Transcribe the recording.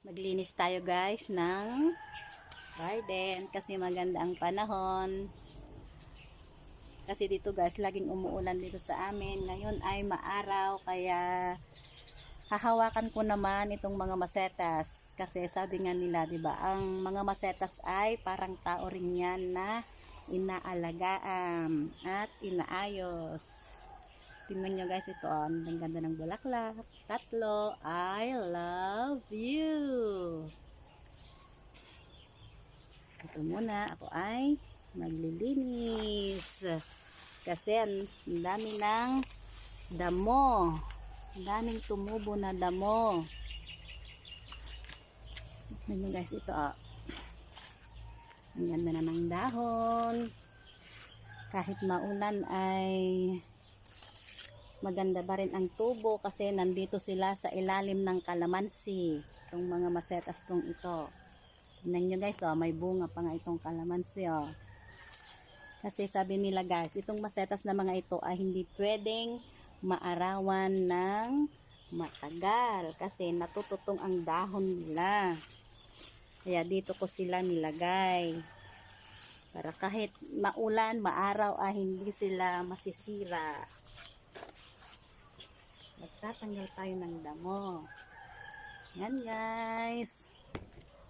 Maglinis tayo guys ng garden kasi maganda ang panahon. Kasi dito guys, laging umuulan dito sa amin. Ngayon ay maaraw kaya hahawakan ko naman itong mga masetas. Kasi sabi nga nila, 'di ba, ang mga masetas ay parang tao rin 'yan na inaalagaan at inaayos. Tingnan nyo guys ito, ang ganda ng bulaklak. Tatlo, I love Ito muna, ako ay maglilinis. Kasi ang dami ng damo. Ang daming tumubo na damo. Nyo guys ito, oh. Ang ganda na ng dahon. Kahit maulan ay maganda pa rin ang tubo kasi nandito sila sa ilalim ng kalamansi. Itong mga masetas kong ito. Tingnan nyo guys, oh, may bunga pa nga itong kalamansi. Oh. Kasi sabi nila guys, itong masetas na mga ito ay hindi pwedeng maarawan ng matagal kasi natututong ang dahon nila. Kaya dito ko sila nilagay. Para kahit maulan, maaraw, ah, hindi sila masisira. Magtatanggal tayo ng damo. Yan guys.